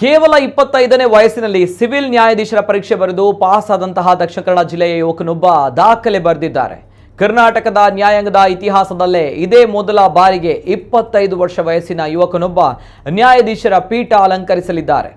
ಕೇವಲ ಇಪ್ಪತ್ತೈದನೇ ವಯಸ್ಸಿನಲ್ಲಿ ಸಿವಿಲ್ ನ್ಯಾಯಾಧೀಶರ ಪರೀಕ್ಷೆ ಬರೆದು ಪಾಸ್ ಆದಂತಹ ದಕ್ಷಿಣ ಕನ್ನಡ ಜಿಲ್ಲೆಯ ಯುವಕನೊಬ್ಬ ದಾಖಲೆ ಬರೆದಿದ್ದಾರೆ. ಕರ್ನಾಟಕದ ನ್ಯಾಯಾಂಗದ ಇತಿಹಾಸದಲ್ಲೇ ಇದೇ ಮೊದಲ ಬಾರಿಗೆ ಇಪ್ಪತ್ತೈದು ವರ್ಷ ವಯಸ್ಸಿನ ಯುವಕನೊಬ್ಬ ನ್ಯಾಯಾಧೀಶರ ಪೀಠ ಅಲಂಕರಿಸಲಿದ್ದಾರೆ.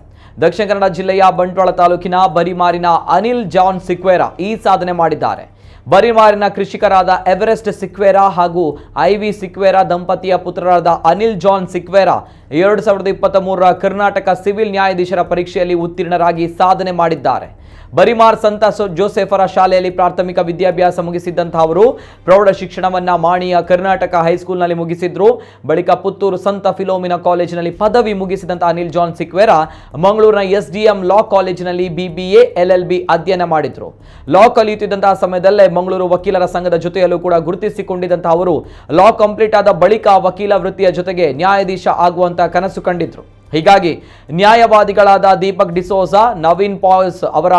ದಕ್ಷಿಣ ಕನ್ನಡ ಜಿಲ್ಲೆಯ ಬಂಟ್ವಾಳ ತಾಲೂಕಿನ ಬರಿಮಾರಿನ ಅನಿಲ್ ಜಾನ್ ಸಿಕ್ವೇರಾ ಈ ಸಾಧನೆ ಮಾಡಿದ್ದಾರೆ. ಬರಿಮಾರಿನ ಕೃಷಿಕರಾದ ಎವರೆಸ್ಟ್ ಸಿಕ್ವೇರಾ ಹಾಗೂ ಐ ವಿ ಸಿಕ್ವೇರಾ ದಂಪತಿಯ ಪುತ್ರರಾದ ಅನಿಲ್ ಜಾನ್ ಸಿಕ್ವೇರಾ ಎರಡು ಸಾವಿರದ ಇಪ್ಪತ್ತ್ ಕರ್ನಾಟಕ ಸಿವಿಲ್ ನ್ಯಾಯಾಧೀಶರ ಪರೀಕ್ಷೆಯಲ್ಲಿ ಉತ್ತೀರ್ಣರಾಗಿ ಸಾಧನೆ ಮಾಡಿದ್ದಾರೆ. ಬರಿಮಾರ್ ಸಂತ ಜೋಸೆಫರ ಶಾಲೆಯಲ್ಲಿ ಪ್ರಾಥಮಿಕ ವಿದ್ಯಾಭ್ಯಾಸ ಮುಗಿಸಿದ್ದಂತಹ ಅವರು ಪ್ರೌಢ ಶಿಕ್ಷಣವನ್ನ ಮಾಣಿಯ ಕರ್ನಾಟಕ ಹೈಸ್ಕೂಲ್ನಲ್ಲಿ ಮುಗಿಸಿದ್ರು. ಬಳಿಕ ಪುತ್ತೂರು ಸಂತ ಫಿಲೋಮಿನಾ ಕಾಲೇಜಿನಲ್ಲಿ ಪದವಿ ಮುಗಿಸಿದಂತಹ ಅನಿಲ್ ಜಾನ್ ಸಿಕ್ವೇರಾ ಮಂಗಳೂರಿನ ಎಸ್ ಡಿ ಎಂ ಲಾ ಕಾಲೇಜಿನಲ್ಲಿ ಬಿಬಿಎ ಎಲ್ ಎಲ್ ಬಿ ಅಧ್ಯಯನ ಮಾಡಿದ್ರು. ಲಾ ಕಲಿಯುತ್ತಿದ್ದಂತಹ ಸಮಯದಲ್ಲೇ ಮಂಗಳೂರು ವಕೀಲರ ಸಂಘದ ಜೊತೆಯಲ್ಲೂ ಕೂಡ ಗುರುತಿಸಿಕೊಂಡಿದ್ದಂತಹ ಅವರು ಲಾ ಕಂಪ್ಲೀಟ್ ಆದ ಬಳಿಕ ವಕೀಲ ವೃತ್ತಿಯ ಜೊತೆಗೆ ನ್ಯಾಯಾಧೀಶ ಆಗುವಂತಹ ಕನಸು ಕಂಡಿದ್ರು. ಹೀಗಾಗಿ ನ್ಯಾಯವಾದಿಗಳಾದ ದೀಪಕ್ ಡಿಸೋಸಾ ನವೀನ್ ಪಾಲ್ಸ್ ಅವರ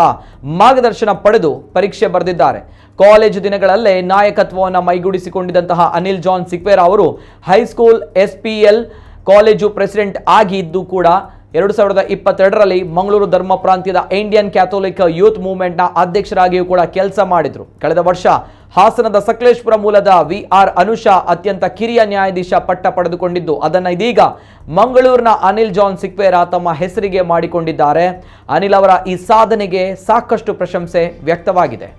ಮಾರ್ಗದರ್ಶನ ಪಡೆದು ಪರೀಕ್ಷೆ ಬರೆದಿದ್ದಾರೆ. ಕಾಲೇಜು ದಿನಗಳಲ್ಲೇ ನಾಯಕತ್ವವನ್ನು ಮೈಗೂಡಿಸಿಕೊಂಡಿದ್ದಂತಹ ಅನಿಲ್ ಜಾನ್ ಸಿಕ್ವೇರಾ ಅವರು high school S P L college president ಆಗಿದ್ದು ಕೂಡ ಎರಡು ಸಾವಿರದ ಇಪ್ಪತ್ತೆರಡರಲ್ಲಿ ಮಂಗಳೂರು ಧರ್ಮ ಪ್ರಾಂತ್ಯದ ಇಂಡಿಯನ್ ಕ್ಯಾಥೋಲಿಕ್ ಯೂತ್ ಮೂವ್ಮೆಂಟ್ನ ಅಧ್ಯಕ್ಷರಾಗಿಯೂ ಕೂಡ ಕೆಲಸ ಮಾಡಿದರು. ಕಳೆದ ವರ್ಷ ಹಾಸನದ ಸಕಲೇಶ್ಪುರ ಮೂಲದ ವಿ ಆರ್ ಅನುಷಾ ಅತ್ಯಂತ ಕಿರಿಯ ನ್ಯಾಯಾಧೀಶ ಪಟ್ಟ ಪಡೆದುಕೊಂಡಿದ್ದು, ಅದನ್ನು ಇದೀಗ ಮಂಗಳೂರಿನ ಅನಿಲ್ ಜಾನ್ ಸಿಕ್ವೇರಾ ತಮ್ಮ ಹೆಸರಿಗೆ ಮಾಡಿಕೊಂಡಿದ್ದಾರೆ. ಅನಿಲ್ ಅವರ ಈ ಸಾಧನೆಗೆ ಸಾಕಷ್ಟು ಪ್ರಶಂಸೆ ವ್ಯಕ್ತವಾಗಿದೆ.